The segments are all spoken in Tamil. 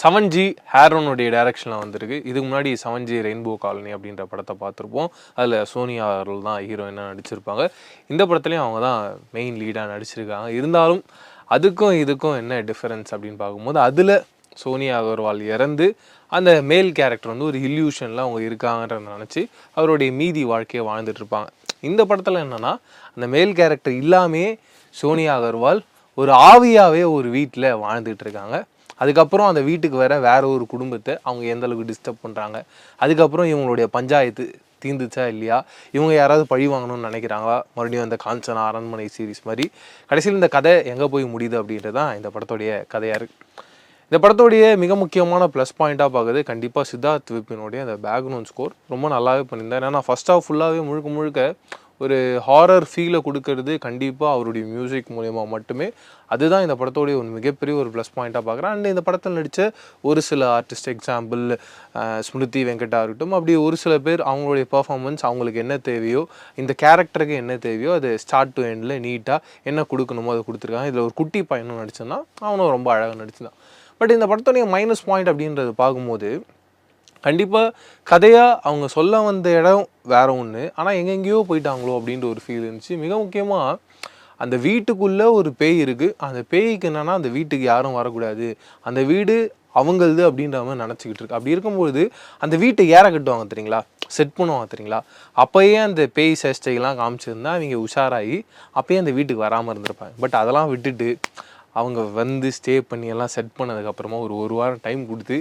செவன் ஜி ஹேரோனுடைய டைரக்ஷனில் வந்திருக்கு. இதுக்கு முன்னாடி செவன் ஜி ரெயின்போ காலனி அப்படின்ற படத்தை பார்த்துருப்போம். அதில் சோனியா அவர்கள் தான் ஹீரோயினாக நடிச்சிருப்பாங்க. இந்த படத்துலையும் அவங்க தான் மெயின் லீடாக நடிச்சிருக்காங்க. இருந்தாலும் அதுக்கும் இதுக்கும் என்ன டிஃப்ரென்ஸ் அப்படின்னு பார்க்கும்போது அதில் சோனியா அகர்வால் இறந்து அந்த மேல் கேரக்டர் வந்து ஒரு இல்யூஷனில் அவங்க இருக்காங்கன்றத நினச்சி அவருடைய மீதி வாழ்க்கையை வாழ்ந்துட்டு இருப்பாங்க. இந்த படத்தில் என்னென்னா அந்த மேல் கேரக்டர் இல்லாமே சோனியா அகர்வால் ஒரு ஆவியாகவே ஒரு வீட்டில் வாழ்ந்துட்டு இருக்காங்க. அதுக்கப்புறம் அந்த வீட்டுக்கு வர வேற ஒரு குடும்பத்தை அவங்க எந்த அளவுக்கு டிஸ்டர்ப் பண்ணுறாங்க அதுக்கப்புறம் இவங்களுடைய பஞ்சாயத்து தீந்துச்சா இல்லையா? இவங்க யாராவது பழி வாங்கணும்னு நினைக்கிறாங்களா? மறுபடியும் அந்த காஞ்சனா அரண்மனை சீரிஸ் மாதிரி. கடைசியில் இந்த கதை எங்கே போய் முடியுது அப்படின்றது தான் இந்த படத்துடைய கதையாக இருக்குது இந்த படத்துடைய மிக முக்கியமான ப்ளஸ் பாயிண்ட்டாக பார்க்குறது கண்டிப்பாக சித்தார்த் விப்பினுடைய அந்த பேக்ரவுண்ட் ஸ்கோர் ரொம்ப நல்லாவே பண்ணியிருந்தேன் ஏன்னா ஃபர்ஸ்ட் ஆஃப் ஃபுல்லாகவே முழுக்க முழுக்க ஒரு ஹாரர் ஃபீலை கொடுக்கறது கண்டிப்பாக அவருடைய மியூசிக் மூலயமா மட்டுமே. அதுதான் இந்த படத்தோடைய ஒரு மிகப்பெரிய ஒரு ப்ளஸ் பாயிண்ட்டாக பார்க்குறேன். அண்ட் இந்த படத்தில் நடித்த ஒரு சில ஆர்டிஸ்ட் எக்ஸாம்பிள் ஸ்மிருதி வெங்கட்டா இருக்கட்டும் அப்படி ஒரு சில பேர் அவங்களுடைய பர்ஃபார்மன்ஸ் அவங்களுக்கு என்ன தேவையோ இந்த கேரக்டருக்கு என்ன தேவையோ அது ஸ்டார்ட் டு எண்டில் நீட்டாக என்ன கொடுக்கணுமோ அதை கொடுத்துருக்காங்க. இதில் ஒரு குட்டி பையனும் நடிச்சிருந்தான். அவனும் ரொம்ப அழகாக நடிச்சிருந்தான். பட் இந்த படத்துடைய மைனஸ் பாயிண்ட் அப்படின்றது பார்க்கும்போது கண்டிப்பாக கதையாக அவங்க சொல்ல வந்த இடம் வேற ஒன்று ஆனால் எங்கெங்கேயோ போயிட்டாங்களோ அப்படின்ற ஒரு ஃபீல் இருந்துச்சு. மிக முக்கியமாக அந்த வீட்டுக்குள்ளே ஒரு பேய் இருக்குது அந்த பேய்க்கு என்னென்னா அந்த வீட்டுக்கு யாரும் வரக்கூடாது. அந்த வீடு அவங்களது அப்படின்ற மாதிரி நினச்சிக்கிட்டு இருக்கு. அப்படி இருக்கும்பொழுது அந்த வீட்டை ஏற கட்டுவாங்க தெரியுங்களா? செட் பண்ணுவாங்க தெரியுங்களா? அப்போயே அந்த பேய் சேஷ்டைகள்லாம் காமிச்சிருந்தா அவங்க உஷாராகி அப்போயே அந்த வீட்டுக்கு வராமல் இருந்திருப்பாங்க. பட் அதெல்லாம் விட்டுட்டு அவங்க வந்து ஸ்டே பண்ணி எல்லாம் செட் பண்ணதுக்கப்புறமா ஒரு ஒரு வாரம் டைம் கொடுத்து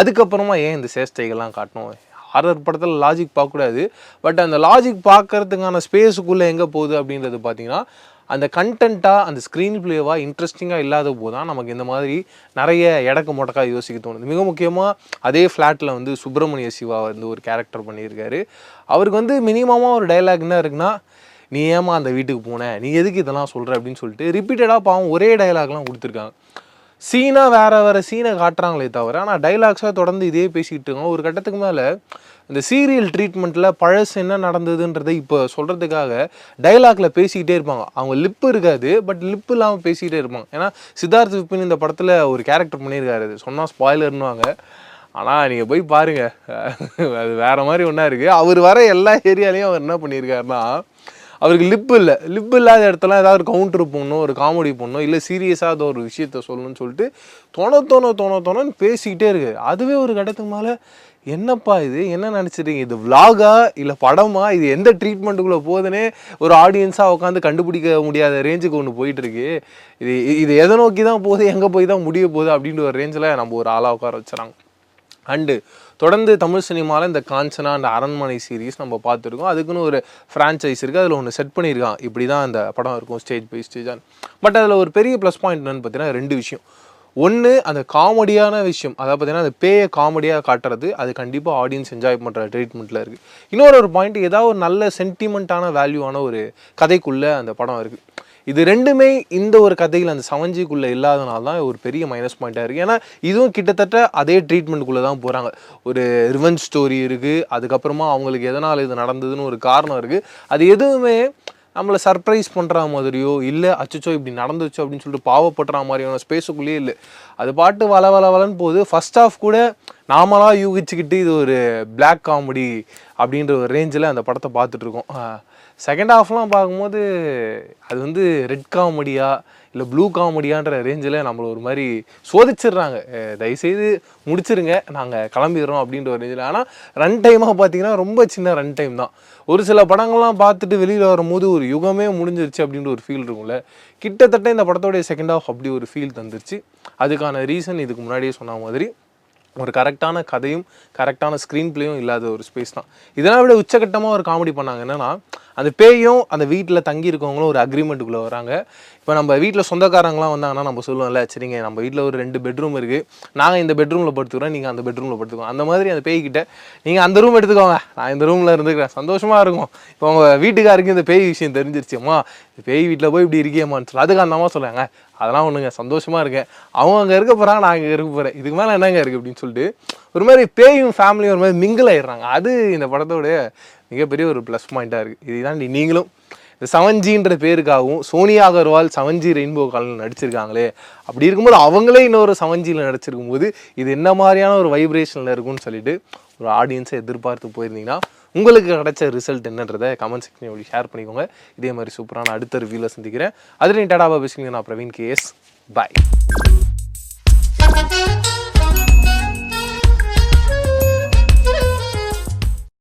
அதுக்கப்புறமா ஏன் இந்த சேஷ்டைகள்லாம் காட்டணும்? ஹாரர் படத்தில் லாஜிக் பார்க்கக்கூடாது. பட் அந்த லாஜிக் பார்க்கறதுக்கான ஸ்பேஸுக்குள்ளே எங்கே போகுது அப்படின்றது பார்த்தீங்கன்னா அந்த கண்டென்ட்டாக அந்த ஸ்க்ரீன் பிளேவாக இன்ட்ரெஸ்டிங்காக இல்லாத போது தான் நமக்கு இந்த மாதிரி நிறைய இடக்கு முடக்கா யோசிக்க தோணுது. மிக முக்கியமாக அதே ஃப்ளாட்டில் வந்து சுப்பிரமணிய சிவா வந்து ஒரு கேரக்டர் பண்ணியிருக்காரு. அவருக்கு வந்து மினிமமாக ஒரு டைலாக் என்ன இருக்குன்னா நீ ஏமா அந்த வீட்டுக்கு போன? நீ எதுக்கு இதெல்லாம் சொல்கிற அப்படின்னு சொல்லிட்டு ரிப்பீட்டடாக பாவம் ஒரே டைலாக்லாம் கொடுத்துருக்காங்க. சீனாக வேறு வேறு சீனை காட்டுறாங்களே தவிர ஆனால் டைலாக்ஸாக தொடர்ந்து இதே பேசிக்கிட்டு இருக்கோம் ஒரு கட்டத்துக்கு மேலே இந்த சீரியல் ட்ரீட்மெண்ட்டில் பழசு என்ன நடந்ததுன்றதை இப்போ சொல்கிறதுக்காக டைலாக்ல பேசிக்கிட்டே இருப்பாங்க. அவங்க லிப்பு இருக்காது பட் லிப்பு இல்லாமல் பேசிக்கிட்டே இருப்பாங்க. ஏன்னா சித்தார்த் விப்பின் இந்த படத்தில் ஒரு கேரக்டர் பண்ணியிருக்காரு. அது சொன்னால் ஸ்பாய்லர்னுவாங்க ஆனால் நீங்கள் போய் பாருங்கள் அது வேறு மாதிரி ஒன்றா இருக்குது அவர் வர எல்லா ஏரியாலையும் அவர் என்ன பண்ணியிருக்காருன்னா அவருக்கு லிப் இல்லை. லிப் இல்லாத இடத்துல ஏதாவது ஒரு கவுண்டர் போடணும் ஒரு காமெடி போடணும் இல்லை சீரியஸாக ஏதோ ஒரு விஷயத்த சொல்லணும்னு சொல்லிட்டு தோண தோண தோண தோணன்னு பேசிக்கிட்டே இருக்கு அதுவே ஒரு கட்டத்துக்கு மேலே என்னப்பா இது? என்ன நினச்சிருக்கீங்க? இது விலாகா இல்லை படமா? இது எந்த ட்ரீட்மெண்ட்டுக்குள்ளே போகுதுன்னே ஒரு ஆடியன்ஸாக உட்காந்து கண்டுபிடிக்க முடியாத ரேஞ்சுக்கு ஒன்று போயிட்டுருக்கு. இது இது எதை நோக்கி தான் போகுது? எங்கே போய் தான் முடிய போகுது? அப்படின்ற ஒரு ரேஞ்சில் நம்ம ஒரு ஆளாக உட்கார வச்சுறாங்க. அண்டு தொடர்ந்து தமிழ் சினிமாவில் இந்த காஞ்சனா அந்த அரண்மனை சீரீஸ் நம்ம பார்த்துருக்கோம். அதுக்குன்னு ஒரு ஃப்ரான்ச்சைஸ் இருக்குது அதில் ஒன்று செட் பண்ணியிருக்கான். இப்படி தான் அந்த படம் இருக்கும் ஸ்டேஜ் பை ஸ்டேஜாக பட் அதில் ஒரு பெரிய ப்ளஸ் பாயிண்ட் என்னன்னு பார்த்தீங்கன்னா ரெண்டு விஷயம். ஒன்று அந்த காமெடியான விஷயம். அதாவது பார்த்தீங்கன்னா அந்த பேயை காமெடியாக காட்டுறது. அது கண்டிப்பாக ஆடியன்ஸ் என்ஜாய் பண்ணுற ட்ரீட்மெண்ட்டில் இருக்குது இன்னொரு ஒரு பாயிண்ட் ஏதாவது ஒரு நல்ல சென்டிமெண்ட்டான வேல்யூவான ஒரு கதைக்குள்ளே அந்த படம் இருக்குது இது ரெண்டுமே இந்த ஒரு கதையில் அந்த சவஞ்சிக்குள்ளே இல்லாதனால தான் ஒரு பெரிய மைனஸ் பாயிண்ட்டாக இருக்குது ஏன்னா இதுவும் கிட்டத்தட்ட அதே ட்ரீட்மெண்ட்டுக்குள்ளே தான் போகிறாங்க ஒரு ரிவெஞ்ச் ஸ்டோரி இருக்குது அதுக்கப்புறமா அவங்களுக்கு எதனால் இது நடந்ததுன்னு ஒரு காரணம் இருக்குது அது எதுவுமே நம்மளை சர்ப்ரைஸ் பண்ணுற மாதிரியோ இல்லை அச்சச்சோ இப்படி நடந்துச்சோ அப்படின்னு சொல்லிட்டு பாவப்படுற மாதிரியான ஸ்பேஸுக்குள்ளேயே இல்லை. அது பாட்டு வள வள வளன்னு போகுது. ஃபர்ஸ்ட் ஆஃப் கூட நாமளாக யூகிச்சுக்கிட்டு இது ஒரு பிளாக் காமெடி அப்படின்ற ஒரு ரேஞ்சில் அந்த படத்தை பார்த்துட்ருக்கோம் செகண்ட் ஹாஃப்லாம் பார்க்கும்போது அது வந்து ரெட் காமெடியா இல்லை ப்ளூ காமெடியான்ற ரேஞ்சில் நம்மளை ஒரு மாதிரி சோதிச்சிடுறாங்க. தயவுசெய்து முடிச்சிருங்க. நாங்கள் கிளம்பிடுறோம் அப்படின்ற ஒரு ரேஞ்சில் ஆனால் ரன் டைமாக பார்த்தீங்கன்னா ரொம்ப சின்ன ரன் டைம் தான். ஒரு சில படங்கள்லாம் பார்த்துட்டு வெளியில் வரும்போது ஒரு யுகமே முடிஞ்சிருச்சு அப்படின்ற ஒரு ஃபீல் இருக்கும்ல. கிட்டத்தட்ட இந்த படத்தோடைய செகண்ட் ஹாஃப் அப்படி ஒரு ஃபீல் தந்துருச்சு. அதுக்கான ரீசன் இதுக்கு முன்னாடியே சொன்ன மாதிரி ஒரு கரெக்டான கதையும் கரெக்டான ஸ்க்ரீன் பிளேயும் இல்லாத ஒரு ஸ்பேஸ் தான். இதெல்லாம் விட உச்சகட்டமாக ஒரு காமெடி பண்ணாங்க. என்னன்னா அந்த பேயும் அந்த வீட்டில் தங்கி இருக்கவங்களும் ஒரு அக்ரிமெண்ட்டுக்குள்ளே வராங்க. இப்போ நம்ம வீட்டில் சொந்தக்காரங்களாம் வந்தாங்கன்னா நம்ம சொல்லுவோம்ல சரிங்க நம்ம வீட்டில் ஒரு ரெண்டு பெட்ரூம் இருக்குது நாங்கள் இந்த பெட்ரூமில் படுத்துக்கிறோம் நீங்கள் அந்த பெட்ரூமில் படுத்துக்கோங்க. அந்த மாதிரி அந்த பேய்கிட்ட நீங்கள் அந்த ரூம் எடுத்துக்கோங்க. நான் இந்த ரூமில் இருந்துக்கிறேன். சந்தோஷமாக இருக்கும். இப்போ உங்கள் வீட்டுக்காருக்கு இந்த பேய் விஷயம் தெரிஞ்சிருச்சுமா இந்த பேய் வீட்டில் போய் இப்படி இருக்கியம்மான்னு சொல்லி. அதுக்கு அந்த அம்மா சொல்லுவாங்க அதெல்லாம் ஒன்றுங்க சந்தோஷமாக இருக்கேன். அவங்க அங்கே இருக்க போகிறாங்க நான் இங்கே இருக்க போகிறேன் இதுக்கு மேலே என்னங்க இருக்குது அப்படின்னு சொல்லிட்டு ஒரு மாதிரி பேயும் ஃபேமிலியும் ஒரு மாதிரி மிங்கிள் ஆயிடுறாங்க. அது இந்த படத்தோடைய மிகப்பெரிய ஒரு ப்ளஸ் பாயிண்ட்டாக இருக்குது இதுதான் நீங்களும் இந்த செவன்ஜின்ற பேருக்காகவும் Sonia Agarwal seven G rainbow காலில் நடிச்சிருக்காங்களே. அப்படி இருக்கும்போது அவங்களே இன்னொரு செவன்ஜியில் நடிச்சிருக்கும் போது இது என்ன மாதிரியான ஒரு வைப்ரேஷனில் இருக்கும்னு சொல்லிட்டு ஒரு ஆடியன்ஸை எதிர்பார்த்து போயிருந்தீங்கன்னா உங்களுக்கு கிடைச்ச ரிசல்ட் என்னன்றதை கமெண்ட் செக்ஷன் ஷேர் பண்ணிக்கோங்க. இதே மாதிரி சூப்பரான அடுத்த ரிவ்யூவில் சந்திக்கிறேன். அதுலேயும் டடாபா பேசுங்க நான் பிரவீன் கேஎஸ் பாய்